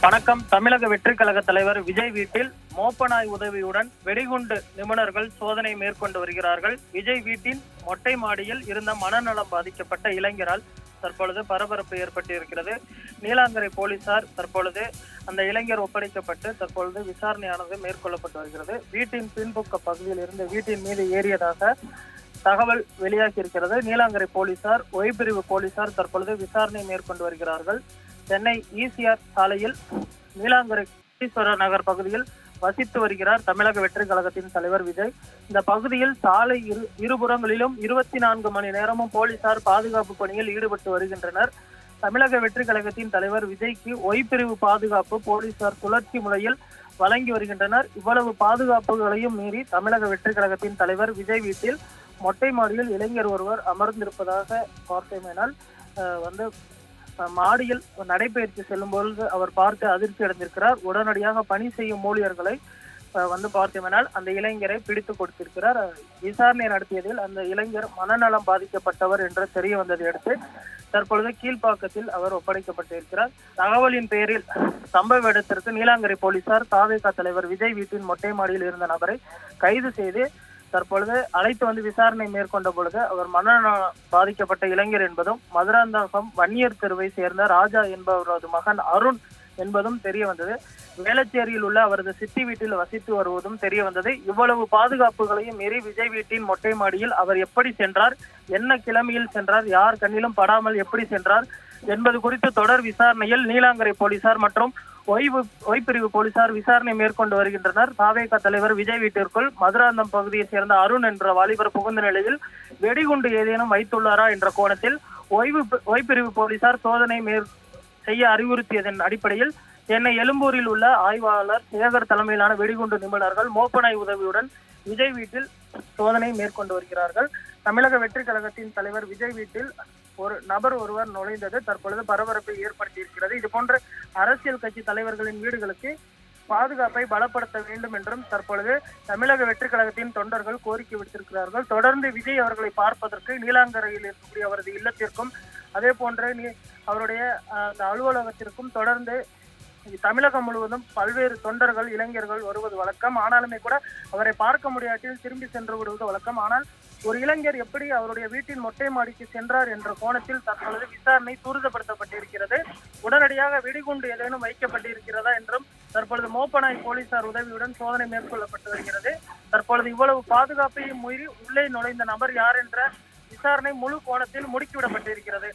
வணக்கம். தமிழக வெற்றி கழக தலைவர் விஜய் வீட்டில் மோப்பனாய் உதவியுடன் வெடிகுண்டு நிபுணர்கள் சோதனை மேற்கொண்டு வருகிறார்கள். விஜய் வீட்டின் மொட்டை மாடியில் இருந்த மனநலம் பாதிக்கப்பட்ட இளைஞரால் தற்பொழுது பரபரப்பு ஏற்பட்டு இருக்கிறது நீலாங்கரை போலீசார் தற்பொழுது அந்த இளைஞர் ஒப்படைக்கப்பட்டு தற்பொழுது விசாரணையானது மேற்கொள்ளப்பட்டு வருகிறது. வீட்டின் பின்புக்க பகுதியில் இருந்து வீட்டின் மீது ஏறியதாக தகவல் வெளியாகி இருக்கிறது. நீலாங்கரை போலீசார் ஒய் பிரிவு போலீசார் தற்பொழுது விசாரணை மேற்கொண்டு வருகிறார்கள். சென்னை ஈசிஆர் சாலையில் நீலாங்கரை ஈஸ்வர நகர் பகுதியில் வசித்து வருகிறார் தமிழக வெற்றி கழகத்தின் தலைவர் விஜய். இந்த பகுதியில் சாலை இரு இருபுறங்களிலும் இருபத்தி நான்கு மணி நேரமும் போலீசார் பாதுகாப்பு பணியில் ஈடுபட்டு வருகின்றனர். தமிழக வெற்றி கழகத்தின் தலைவர் விஜய்க்கு ஒய்பிரிவு பாதுகாப்பு போலீசார் சுழற்சி முறையில் வழங்கி வருகின்றனர். இவ்வளவு பாதுகாப்புகளையும் மீறி தமிழக வெற்றி கழகத்தின் தலைவர் விஜய் வீட்டில் மொட்டை மாடியில் இளைஞர் ஒருவர் அமர்ந்திருப்பதாக பார்த்தோமேனால் வந்து மாடியில் நடைபயிற்சி செல்லும் பொழுது அவர் பார்த்து அதிர்ச்சி அடைந்திருக்கிறார். உடனடியாக பணி செய்யும் ஊழியர்களை வந்து பார்த்தேமேனால் அந்த இளைஞரை பிடித்து கொடுத்திருக்கிறார். விசாரணை நடத்தியதில் அந்த இளைஞர் மனநலம் பாதிக்கப்பட்டவர் என்று தெரிய வந்ததை அடுத்து தற்பொழுது கீழ்ப்பாக்கத்தில் அவர் ஒப்படைக்கப்பட்டிருக்கிறார் தகவலின் பேரில் சம்பவ இடத்திற்கு நீலாங்கரை போலீசார் தாவேகா தலைவர் விஜய் வீட்டின் மொட்டை மாடியில் இருந்த நபரை கைது செய்து தற்பொழுது அழைத்து வந்து விசாரணை மேற்கொண்ட பொழுது அவர் மனநலம் பாதிக்கப்பட்ட இளைஞர் என்பதும் மதுராந்தகம் வன்னியர் தெருவை சேர்ந்த ராஜா என்பவரது மகன் அருண் என்பதும் தெரிய வந்தது. வேளச்சேரியில் உள்ள அவரது சித்தி வீட்டில் வசித்து வருவதும் தெரிய வந்தது. இவ்வளவு பாதுகாப்புகளையும் மீறி விஜய் வீட்டின் மொட்டை மாடியில் அவர் எப்படி சென்றார்? என்ன கிழமையில் சென்றார்? யார் கண்ணிலும் படாமல் எப்படி சென்றார்? என்பது குறித்து தொடர் விசாரணையில் நீலாங்கரை போலீசார் மற்றும் ஓய்வு ஓய்பிரிவு போலீசார் விசாரணை மேற்கொண்டு வருகின்றனர். தாவேக தலைவர் விஜய் வீட்டிற்குள் மதுராந்தம் பகுதியைச் சேர்ந்த அருண் என்ற வாலிபர் புகுந்த நிலையில் வெடிகுண்டு ஏதேனும் வைத்துள்ளாரா என்ற கோணத்தில் ஓய்வு ஓய்பிரிவு போலீசார் சோதனை மேற் செய்ய அறிவுறுத்தியதன் அடிப்படையில் சென்னை எழும்பூரில் உள்ள ஆய்வாளர் சேகர் தலைமையிலான வெடிகுண்டு நிபுணர்கள் மோப்பனாய் உதவியுடன் விஜய் வீட்டில் சோதனை மேற்கொண்டு வருகிறார்கள். தமிழக வெற்றி கழகத்தின் தலைவர் விஜய் வீட்டில் ஒரு நபர் ஒருவர் நுழைந்தது தற்பொழுது பரபரப்பை ஏற்படுத்தி இருக்கிறது இது போன்ற அரசியல் கட்சி தலைவர்களின் வீடுகளுக்கு பாதுகாப்பை பலப்படுத்த வேண்டும் என்றும் தற்பொழுது தமிழக வெற்றி கழகத்தின் தொண்டர்கள் கோரிக்கை விடுத்திருக்கிறார்கள். தொடர்ந்து விஜய் அவர்களை பார்ப்பதற்கு நீலாங்கரையில் இருக்கக்கூடிய அவரது இல்லத்திற்கும் அதே போன்ற நீ- அவருடைய அந்த அலுவலகத்திற்கும் தொடர்ந்து தமிழகம் முழுவதும் பல்வேறு தொண்டர்கள் இளைஞர்கள் வருவது வழக்கம். ஆனாலுமே கூட அவரை பார்க்க முடியாட்டில் திரும்பி சென்று விடுவது வழக்கம். ஆனால் ஒரு இளைஞர் எப்படி அவருடைய வீட்டின் மொட்டை மாடிக்கு சென்றார் என்ற கோணத்தில் தற்பொழுது விசாரணை துரிதப்படுத்தப்பட்டிருக்கிறது. உடனடியாக வெடிகுண்டு ஏதேனும் வைக்கப்பட்டிருக்கிறதா என்றும் தற்பொழுது மோப்பனாய் போலீசார் உதவியுடன் சோதனை மேற்கொள்ளப்பட்டு வருகிறது. தற்பொழுது இவ்வளவு பாதுகாப்பையும் மீறி உள்ளே நுழைந்த நபர் யார் என்ற விசாரணை முழு கோணத்தில் முடுக்கிவிடப்பட்டிருக்கிறது.